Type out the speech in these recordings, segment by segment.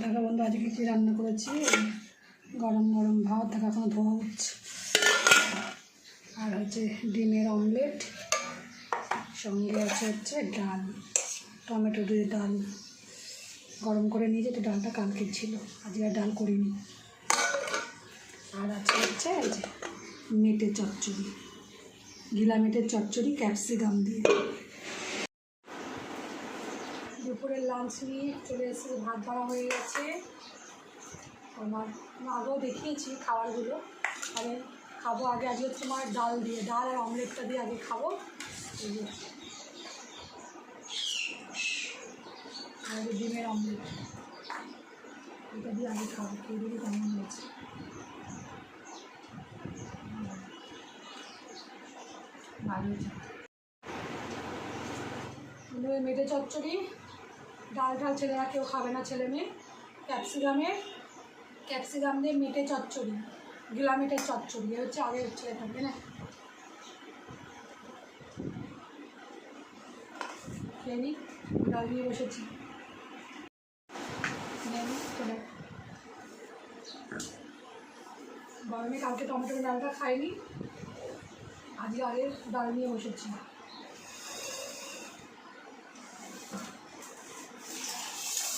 দেখো বন্ধু, আজকে কী রান্না করেছি? গরম গরম ভাত, দেখো এখনও ধোয়া হচ্ছে। আর হচ্ছে ডিমের অমলেট, সঙ্গে আছে হচ্ছে ডাল, টমেটো দিয়ে ডাল। গরম করে নিয়ে তো ডালটা কালকে ছিল, আজকে আর ডাল করিনি। আর আছে হচ্ছে যে মেটের চচ্চড়ি, গিলা মেটের চচ্চড়ি, ক্যাপসিকাম দিয়ে। দুপুরের লাঞ্চ নিয়ে চলে এসে ভাত বাড়া হয়ে গেছে। আমার আগেও দেখিয়েছি খাবারগুলো। আরে খাব আগে আজকে হচ্ছে তোমার ডাল দিয়ে, ডাল আর অমলেটটা দিয়ে আগে খাব। আর ডিমের অমলেট এটা দিয়ে আগে খাব খেয়ে কেমন হয়েছে। ভালো মেটে চচ্চড়ি। ডাল ঢাল ছেলেরা কেউ খাবে না ছেলে মেয়ে। ক্যাপসিকামের, ক্যাপসিকাম দিয়ে মেটে চচ্চড়ি গিলা মেটের চচ্চড়ি, এ হচ্ছে আগে হচ্ছে থাকবে না? খেয়ে ডাল নিয়ে বসেছি। গরমে কালকে টমেটোর ডালটা খাইনি, আজকে আগে ডাল নিয়ে বসেছি ভালো নিয়ে নে নে।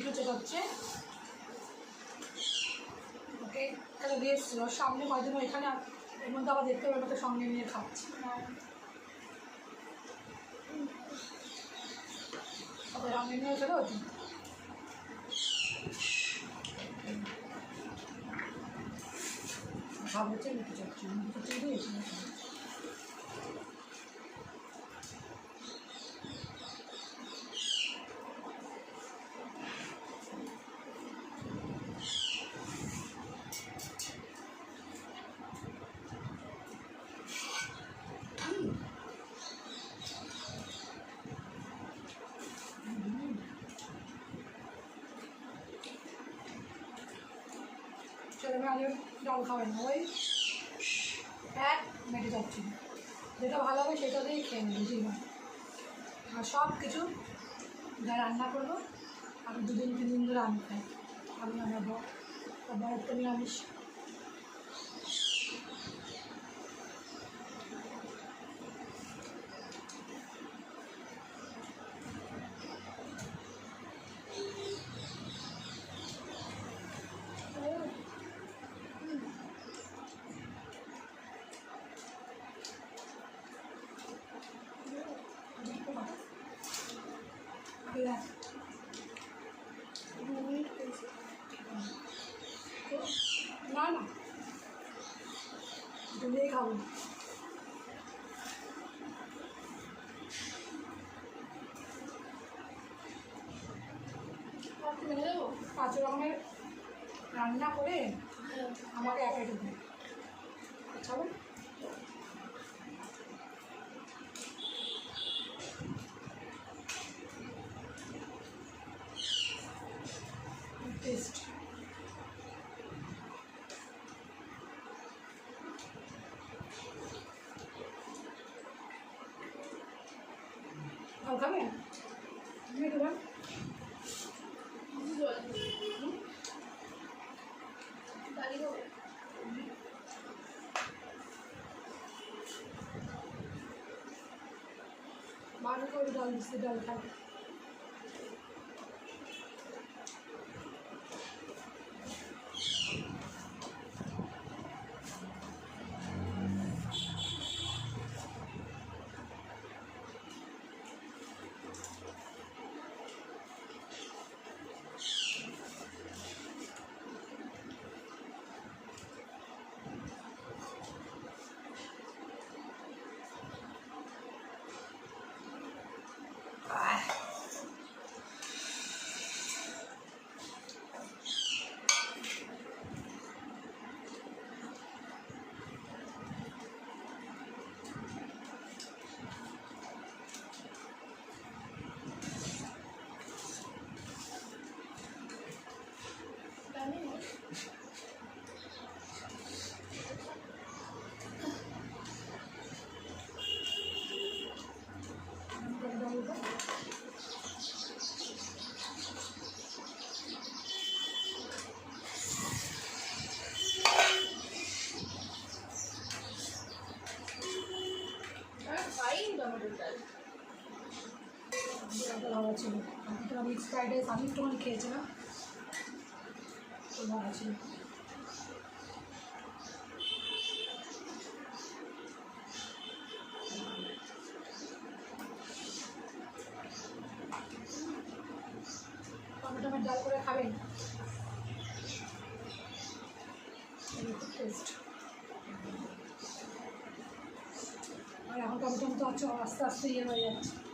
মন এই ওকে, তাহলে দিয়ে এসেছিল সামনে কয়দিন এখানে এর মধ্যে আবার দেখতে পাবে সঙ্গে নিয়ে খাচ্ছি। ওদের সঙ্গে নিয়ে চলে হতো খাব হচ্ছে মিঠু চাচ্ছি চাচ্ছি দিয়েছি ছেলেমেয়ে আগে জল খাবে না, ওই এক মেটে যাচ্ছি। যেটা ভালো হবে সেটা দিয়েই খেয়ে নেবে জীবন আর সব কিছু যা রান্না করব, আমি দুদিন তিন দিন ধরে আমি খাই। আমি আমার বড় বড় নিরামিষ Yeah. না না দুটোই খাব পাঁচ রকমের রান্না করে আমাকে একাই দেবে খাবে ভালো খাবে তুমি দেবেন জল ডালি হবে ছিল আমি মিক্স ফ্রাইড রাইস আমি একটুখানি খেয়েছিলাম। ভালো ছিল টমেটো ডাল করে খাবেন টেস্ট আর এখন টমেটো তো আস্তে আস্তে ইয়ে হয়ে যাচ্ছে।